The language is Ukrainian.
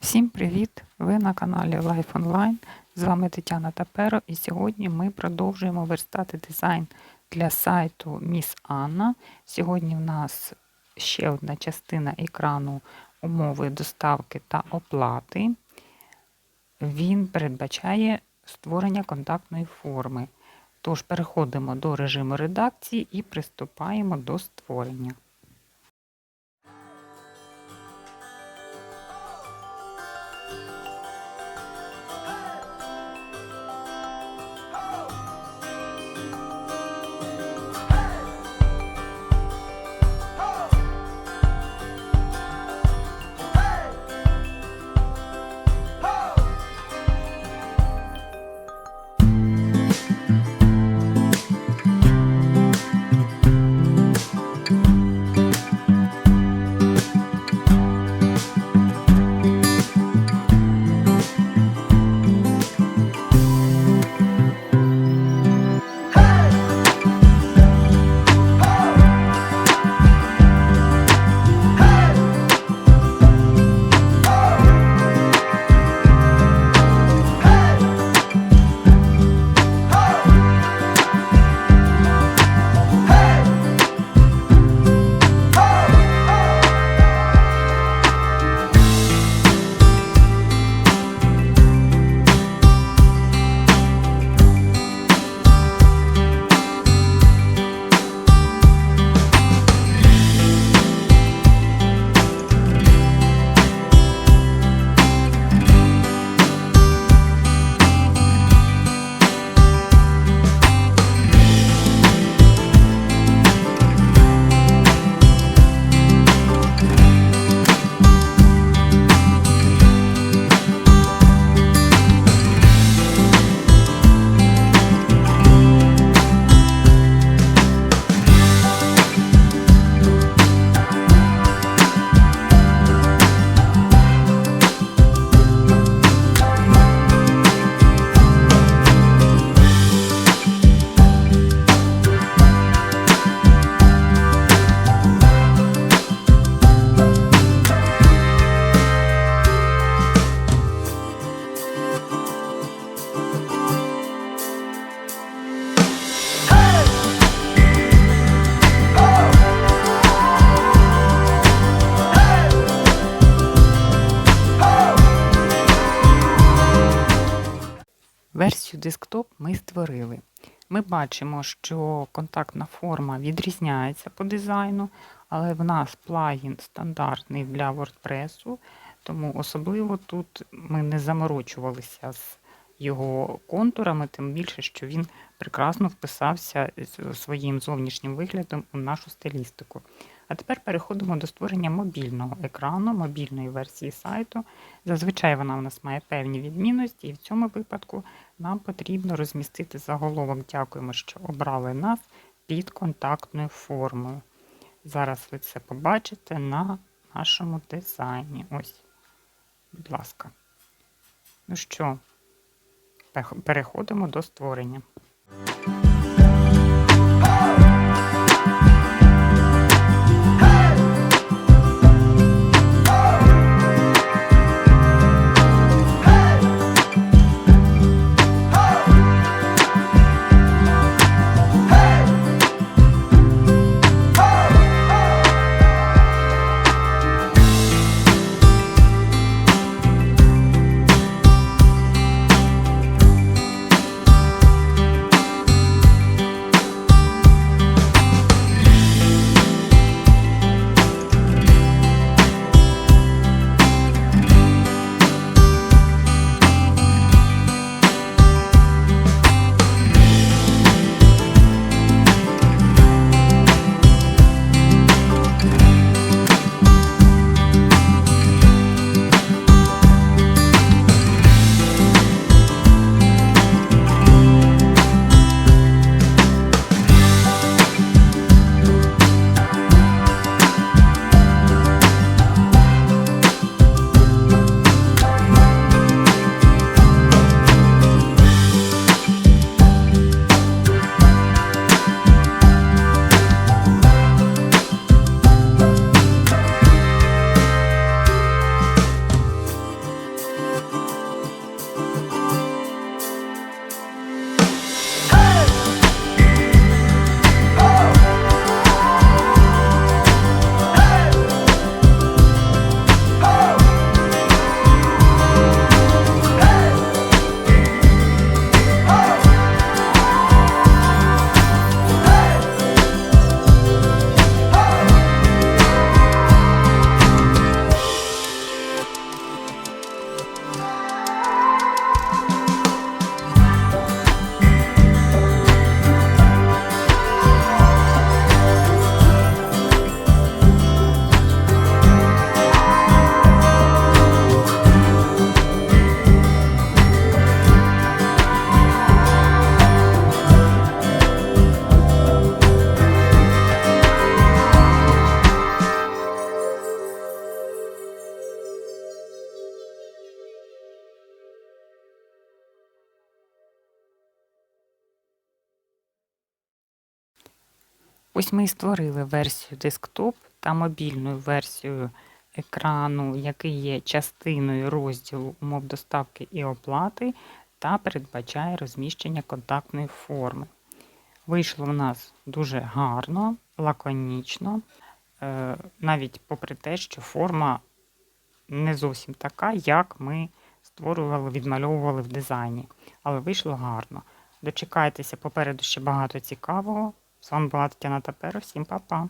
Всім привіт! Ви на каналі Life Online. З вами Тетяна Таперо, і сьогодні ми продовжуємо верстати дизайн для сайту Міс Анна. Сьогодні в нас ще одна частина екрану умови доставки та оплати. Він передбачає створення контактної форми. Тож переходимо до режиму редакції і приступаємо до створення. Версію десктоп ми створили. Ми бачимо, що контактна форма відрізняється по дизайну, але в нас плагін стандартний для WordPress, тому особливо тут ми не заморочувалися з його контурами, тим більше, що він прекрасно вписався своїм зовнішнім виглядом у нашу стилістику. А тепер переходимо до створення мобільного екрану, мобільної версії сайту. Зазвичай вона у нас має певні відмінності, і в цьому випадку нам потрібно розмістити заголовок. Дякуємо, що обрали нас під контактною формою. Зараз ви це побачите на нашому дизайні. Ось, будь ласка. Ну що, переходимо до створення. Ось ми і створили версію десктоп та мобільну версію екрану, який є частиною розділу умов доставки і оплати та передбачає розміщення контактної форми. Вийшло в нас дуже гарно, лаконічно, е, навіть попри те, що форма не зовсім така, як ми створювали, відмальовували в дизайні. Але вийшло гарно. Дочекайтеся, попереду ще багато цікавого. З вами була Тетяна Тапера. Всім па-па!